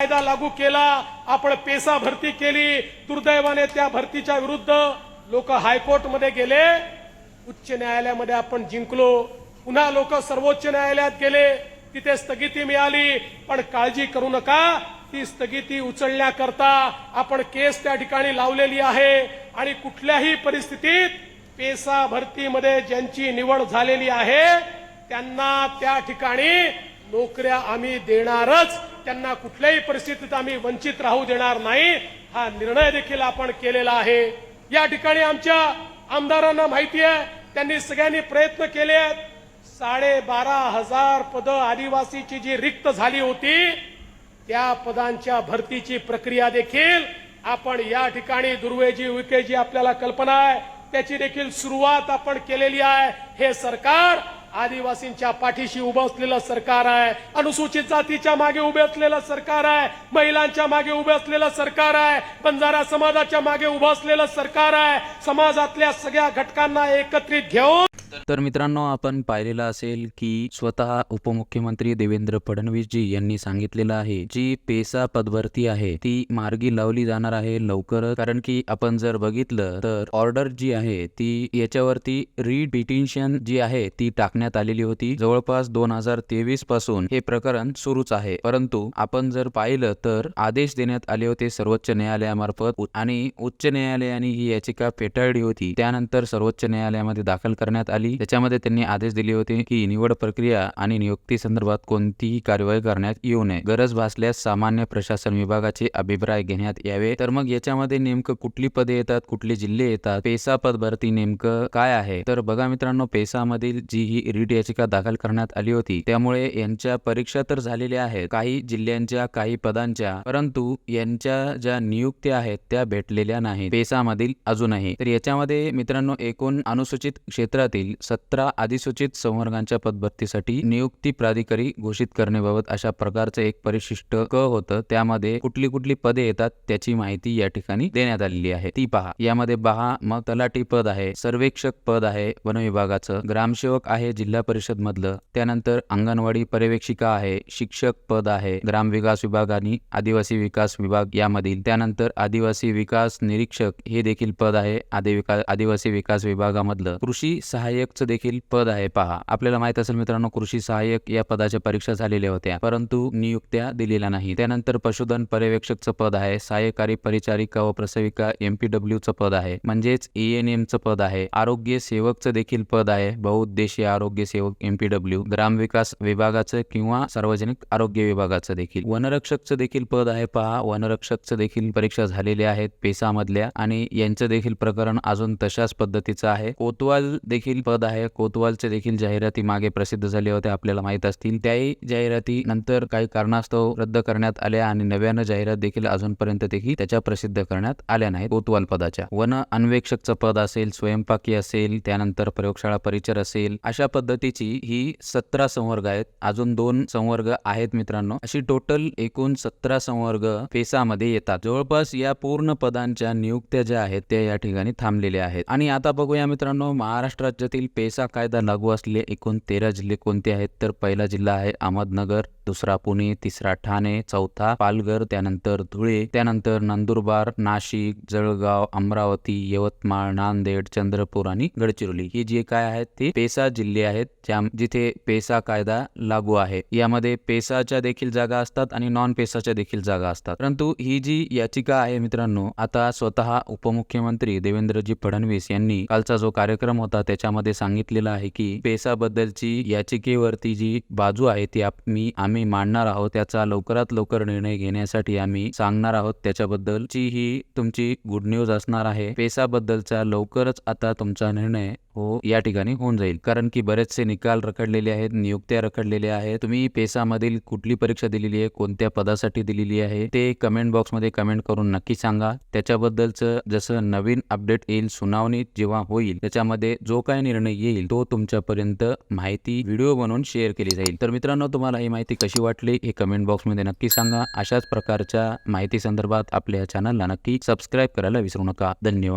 कायदा लागू केला आपण पेसा भरती केली दुर्दैवाने त्या भरतीच्या विरुद्ध लोक हायकोर्टमध्ये गेले. उच्च न्यायालयामध्ये आपण जिंकलो. पुन्हा लोक सर्वोच्च न्यायालयात गेले. तिथे स्थगिती मिळाली. पण काळजी करू नका. ती स्थगिती उचलण्याकरता आपण केस त्या ठिकाणी लावलेली आहे. आणि कुठल्याही परिस्थितीत पेसा भरतीमध्ये ज्यांची निवड झालेली आहे त्यांना त्या ठिकाणी नोकऱ्या आम्ही देणारच. त्यांना कुठल्याही परिस्थितीत आम्ही वंचित राहू देणार नाही. हा निर्णय देखील आपण केलेला आहे. या ठिकाणी आमच्या आमदारांना माहिती आहे त्यांनी सगळ्यांनी प्रयत्न केले आहेत. साडेबारा हजार पद आदिवासीची जी रिक्त झाली होती त्या पदांच्या भरतीची प्रक्रिया देखील आपण या ठिकाणी दुर्वेजी विकेजी आपल्याला कल्पना आहे. त्याची देखील सुरुवात आपण केलेली आहे. हे सरकार आदिवासींच्या पाठीशी उभं असलेलं सरकार आहे. अनुसूचित जातीच्या मागे उभे असलेलं सरकार आहे. महिलांच्या मागे उभे असलेलं सरकार आहे. बंजारा समाजाच्या मागे उभं असलेलं सरकार आहे. समाजातल्या सगळ्या घटकांना एकत्रित घेऊन तर मित्रांनो आपण पाहिलेलं असेल की स्वतः उपमुख्यमंत्री देवेंद्र फडणवीस जी यांनी सांगितलेलं आहे जी पेसा पदभरती आहे ती मार्गी लावली जाणार आहे लवकरच. कारण की आपण जर बघितलं तर ऑर्डर जी आहे ती याच्यावरती रीड जी आहे ती टाकण्यात आलेली होती. जवळपास दोन हजार तेवीसपासून हे प्रकरण सुरूच आहे. परंतु आपण जर पाहिलं तर आदेश देण्यात आले होते सर्वोच्च न्यायालयामार्फत आणि उच्च न्यायालयाने ही याचिका फेटाळली होती. त्यानंतर सर्वोच्च न्यायालयामध्ये दाखल करण्यात आली त्याच्यामध्ये त्यांनी आदेश दिले होते की निवड प्रक्रिया आणि नियुक्ती संदर्भात कोणतीही कार्यवाही करण्यात येऊ नये. गरज भासल्यास सामान्य प्रशासन विभागाचे अभिप्राय घेण्यात यावे. तर मग याच्यामध्ये नेमकं कुठली पदे येतात कुठले जिल्हे येतात पेसा पद भरती नेमकं काय आहे? तर बघा मित्रांनो पेसामधील जी ही रीट याचिका दाखल करण्यात आली होती त्यामुळे यांच्या परीक्षा तर झालेल्या आहेत काही जिल्ह्यांच्या काही पदांच्या परंतु यांच्या ज्या नियुक्त्या आहेत त्या भेटलेल्या नाहीत. पेसामधील अजूनही. तर याच्यामध्ये मित्रांनो एकूण अनुसूचित क्षेत्रातील सतरा अधिसूचित संवर्गांच्या पदभरतीसाठी नियुक्ती प्राधिकारी घोषित करण्याबाबत अशा प्रकारचं एक परिशिष्ट क होतं. त्यामध्ये कुठली कुठली पदे येतात त्याची माहिती या ठिकाणी देण्यात आलेली आहे. ती पहा. यामध्ये बहा मग तलाठी पद आहे सर्वेक्षक पद आहे वन विभागाचं ग्रामसेवक आहे जिल्हा परिषद मधलं त्यानंतर अंगणवाडी पर्यवेक्षिका आहे शिक्षक पद आहे ग्राम विकास विभाग आणि आदिवासी विकास विभाग यामधील त्यानंतर आदिवासी विकास निरीक्षक हे देखील पद आहे आदि विकास आदिवासी विकास विभागामधलं. कृषी सहाय्यकचं देखील पद आहे. पहा आपल्याला माहीत असेल मित्रांनो कृषी सहाय्यक या पदाच्या परीक्षा झालेल्या होत्या परंतु नियुक्त्या दिलेल्या नाही. त्यानंतर पशुधन पर्यवेक्षकचं पद आहे सहाय्यकारी परिचारिका व प्रसविका एमपीडब्ल्यू चं पद आहे म्हणजेच एएनएम चं पद आहे. आरोग्य सेवकचं देखील पद आहे बहुउद्देशीय आरोग्य सेवक एमपीडब्ल्यू ग्रामविकास विभागाचं किंवा सार्वजनिक आरोग्य विभागाचं देखील. वनरक्षकचं देखील पद आहे पहा. वनरक्षकचं देखील परीक्षा झालेल्या आहेत पेसामधल्या आणि यांचं देखील प्रकरण अजून तशाच पद्धतीचं आहे. कोतवाल देखील पद आहे. कोतवालचे देखील जाहिराती मागे प्रसिद्ध झाले होते आपल्याला माहीत असतील. त्याही जाहिराती नंतर काही कारणास्तव रद्द करण्यात आल्या आणि नव्यानं जाहिरात देखील अजूनपर्यंत देखील त्याच्या प्रसिद्ध करण्यात आल्या नाहीत. कोतवाल पदाच्या वन अन्वेक्षकचं पद असेल स्वयंपाकी असेल त्यानंतर प्रयोगशाळा परिचर असेल अशा पद्धतीची ही सतरा संवर्ग आहेत. अजून दोन संवर्ग आहेत मित्रांनो. अशी टोटल एकूण सतरा संवर्ग फेसामध्ये येतात. जवळपास या पूर्ण पदांच्या नियुक्त्या ज्या आहेत त्या या ठिकाणी थांबलेल्या आहेत. आणि आता बघूया मित्रांनो महाराष्ट्र राज्यातील पेसा कायदा लागू असलेले एकूण तेरा जिल्हे कोणते आहेत? तर पहिला जिल्हा आहे अहमदनगर दुसरा पुणे तिसरा ठाणे चौथा पालघर त्यानंतर धुळे त्यानंतर नंदुरबार नाशिक जळगाव अमरावती यवतमाळ नांदेड चंद्रपूर आणि गडचिरोली. ही जे काय आहेत ते पेसा जिल्हे आहेत ज्या जिथे पेसा कायदा लागू आहे. यामध्ये पेसाच्या देखील जागा असतात आणि नॉन पेसाच्या देखील जागा असतात. परंतु ही जी याचिका आहे मित्रांनो आता स्वतः उपमुख्यमंत्री देवेंद्रजी फडणवीस यांनी कालचा जो कार्यक्रम होता त्याच्यामध्ये सांगितलेलं आहे की पेसा बद्दलची याचिकेवरती जी बाजू आहे ती मी आम्ही मांडणार आहोत त्याचा लवकरात लवकर निर्णय घेण्यासाठी आम्ही सांगणार आहोत. त्याच्याबद्दलची ही तुमची गुड न्यूज असणार आहे. पेसाबद्दलचा लवकरच आता तुमचा निर्णय हो या ठिकाणी होऊन जाईल. कारण की बरेचसे निकाल रखडलेले आहेत नियुक्त्या रखडलेल्या आहेत. तुम्ही पेसामधील कुठली परीक्षा दिलेली आहे कोणत्या पदासाठी दिलेली आहे ते कमेंट बॉक्समध्ये कमेंट करून नक्की सांगा. त्याच्याबद्दलचं जसं नवीन अपडेट येईल सुनावणी जेव्हा होईल त्याच्यामध्ये जो काही निर्णय निर्णय येईल तो तुमच्यापर्यंत माहिती व्हिडिओ बनवून शेअर केली जाईल. तर मित्रांनो तुम्हाला ही माहिती कशी वाटली हे कमेंट बॉक्समध्ये नक्की सांगा. अशाच प्रकारच्या माहिती संदर्भात आपल्या चॅनलला नक्की सबस्क्राईब करायला विसरू नका. धन्यवाद.